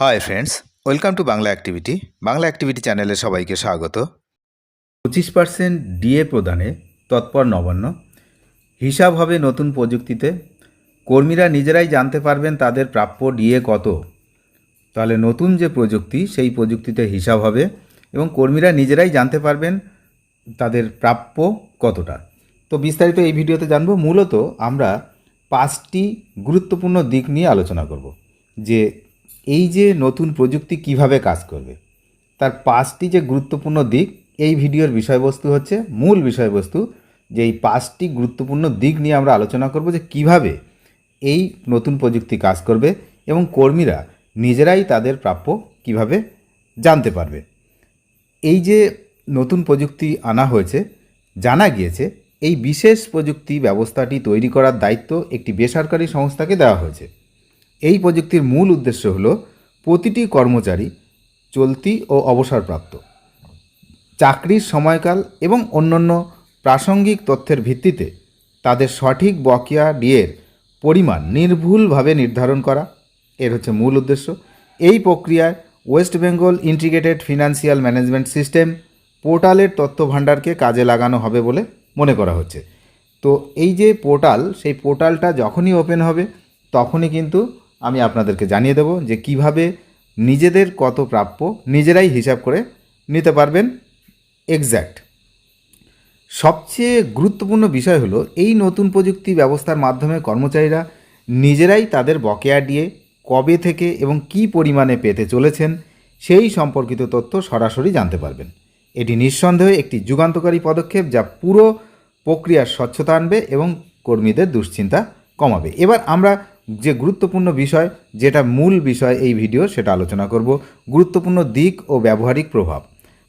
Hi friends welcome to Bangla activity Bangla activity চ্যানেলে সবাইকে স্বাগত। পঁচিশ পার্সেন্ট ডিএ প্রদানে তৎপর নবান্ন। হিসাব হবে নতুন প্রযুক্তিতে। কর্মীরা নিজেরাই জানতে পারবেন তাদের প্রাপ্য ডিএ কত। তাহলে নতুন যে প্রযুক্তি, সেই প্রযুক্তিতে হিসাব হবে এবং কর্মীরা নিজেরাই জানতে পারবেন তাদের প্রাপ্য কতটা। তো বিস্তারিত এই ভিডিওতে জানব। মূলত আমরা পাঁচটি গুরুত্বপূর্ণ দিক নিয়ে আলোচনা করব। যে এই যে নতুন প্রযুক্তি কীভাবে কাজ করবে, তার পাঁচটি যে গুরুত্বপূর্ণ দিক, এই ভিডিওর বিষয়বস্তু হচ্ছে মূল বিষয়বস্তু, যে এই পাঁচটি গুরুত্বপূর্ণ দিক নিয়ে আমরা আলোচনা করব যে কীভাবে এই নতুন প্রযুক্তি কাজ করবে এবং কর্মীরা নিজেরাই তাদের প্রাপ্য কীভাবে জানতে পারবে। এই যে নতুন প্রযুক্তি আনা হয়েছে, জানা গিয়েছে, এই বিশেষ প্রযুক্তি ব্যবস্থাটি তৈরি করার দায়িত্ব একটি বেসরকারি সংস্থাকে দেওয়া হয়েছে। এই প্রযুক্তির মূল উদ্দেশ্য হল প্রতিটি কর্মচারী চলতি ও অবসরপ্রাপ্ত, চাকরির সময়কাল এবং অন্যান্য প্রাসঙ্গিক তথ্যের ভিত্তিতে তাদের সঠিক বকেয়া ডিএর পরিমাণ নির্ভুলভাবে নির্ধারণ করা। এর হচ্ছে মূল উদ্দেশ্য। এই প্রক্রিয়ায় West Bengal integrated financial management system পোর্টালের তথ্য ভাণ্ডারকে কাজে লাগানো হবে বলে মনে করা হচ্ছে। তো এই যে পোর্টাল, সেই পোর্টালটা যখনই ওপেন হবে, তখনই কিন্তু আমি আপনাদেরকে জানিয়ে দেব যে কীভাবে নিজেদের কত প্রাপ্য নিজেরাই হিসাব করে নিতে পারবেন এক্স্যাক্ট সবচেয়ে গুরুত্বপূর্ণ বিষয় হলো এই নতুন প্রযুক্তি ব্যবস্থার মাধ্যমে কর্মচারীরা নিজেরাই তাদের বকেয়া দিয়ে কবে থেকে এবং কী পরিমাণে পেতে চলেছেন সেই সম্পর্কিত তথ্য সরাসরি জানতে পারবেন। এটি নিঃসন্দেহে একটি যুগান্তকারী পদক্ষেপ যা পুরো প্রক্রিয়ার স্বচ্ছতা আনবে এবং কর্মীদের দুশ্চিন্তা কমাবে। এবার আমরা যে গুরুত্বপূর্ণ বিষয়, যেটা মূল বিষয় এই ভিডিও, সেটা আলোচনা করব। গুরুত্বপূর্ণ দিক ও ব্যবহারিক প্রভাব।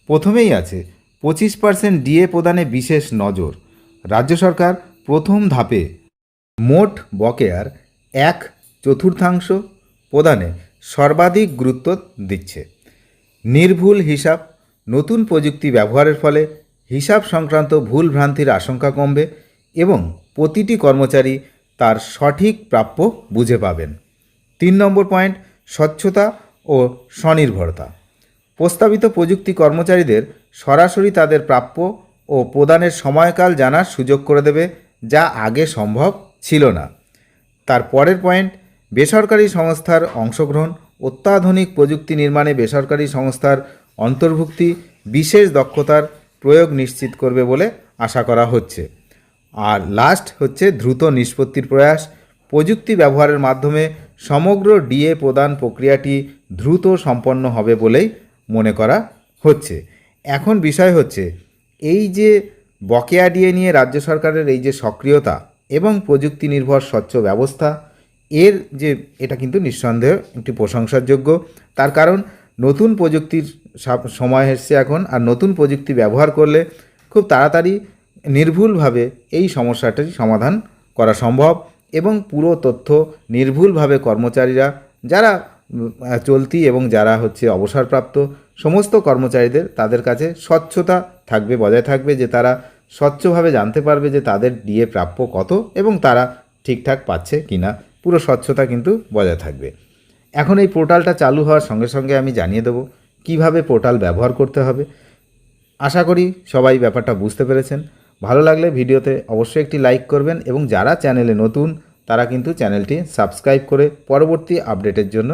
প্রথমেই আছে, পঁচিশ পার্সেন্ট ডিএ প্রদানে বিশেষ নজর। রাজ্য সরকার প্রথম ধাপে মোট বকেয়ার এক চতুর্থাংশ প্রদানে সর্বাধিক গুরুত্ব দিচ্ছে। নির্ভুল হিসাব, নতুন প্রযুক্তি ব্যবহারের ফলে হিসাব সংক্রান্ত ভুল ভ্রান্তির আশঙ্কা কমবে এবং প্রতিটি কর্মচারী তার সঠিক প্রাপ্য বুঝে পাবেন। তিন নম্বর পয়েন্ট, স্বচ্ছতা ও স্বনির্ভরতা। প্রস্তাবিত প্রযুক্তি কর্মচারীদের সরাসরি তাদের প্রাপ্য ও প্রদানের সময়কাল জানার সুযোগ করে দেবে, যা আগে সম্ভব ছিল না। তার পরের পয়েন্ট, বেসরকারি সংস্থার অংশগ্রহণ, অত্যাধুনিক প্রযুক্তি নির্মাণে বেসরকারি সংস্থার অন্তর্ভুক্তি বিশেষ দক্ষতার প্রয়োগ নিশ্চিত করবে বলে আশা করা হচ্ছে। আর লাস্ট হচ্ছে দ্রুত নিষ্পত্তির প্রয়াস। প্রযুক্তি ব্যবহারের মাধ্যমে সমগ্র ডিএ প্রদান প্রক্রিয়াটি দ্রুত সম্পন্ন হবে বলেই মনে করা হচ্ছে। এখন বিষয় হচ্ছে, এই যে বকেয়া ডিএ নিয়ে রাজ্য সরকারের এই যে সক্রিয়তা এবং প্রযুক্তি নির্ভর স্বচ্ছ ব্যবস্থা, এর যে এটা কিন্তু নিঃসন্দেহে একটি প্রশংসার যোগ্য তার কারণ, নতুন প্রযুক্তির সময় এসছে এখন, আর নতুন প্রযুক্তি ব্যবহার করলে খুব তাড়াতাড়ি নির্ভুলভাবে এই সমস্যাটির সমাধান করা সম্ভব এবং পুরো তথ্য নির্ভুলভাবে কর্মচারীরা, যারা চলতি এবং যারা হচ্ছে অবসরপ্রাপ্ত, সমস্ত কর্মচারীদের তাদের কাছে স্বচ্ছতা থাকবে, বজায় থাকবে যে তারা স্বচ্ছভাবে জানতে পারবে যে তাদের ডিএ প্রাপ্য কত এবং তারা ঠিকঠাক পাচ্ছে কিনা। পুরো স্বচ্ছতা কিন্তু বজায় থাকবে। এখন এই পোর্টালটা চালু হওয়ার সঙ্গে সঙ্গে আমি জানিয়ে দেবো কীভাবে পোর্টাল ব্যবহার করতে হবে। আশা করি সবাই ব্যাপারটা বুঝতে পেরেছেন। ভালো লাগলে ভিডিওতে অবশ্যই একটি লাইক করবেন এবং যারা চ্যানেলে নতুন, তারা কিন্তু চ্যানেলটি সাবস্ক্রাইব করে পরবর্তী আপডেটের জন্য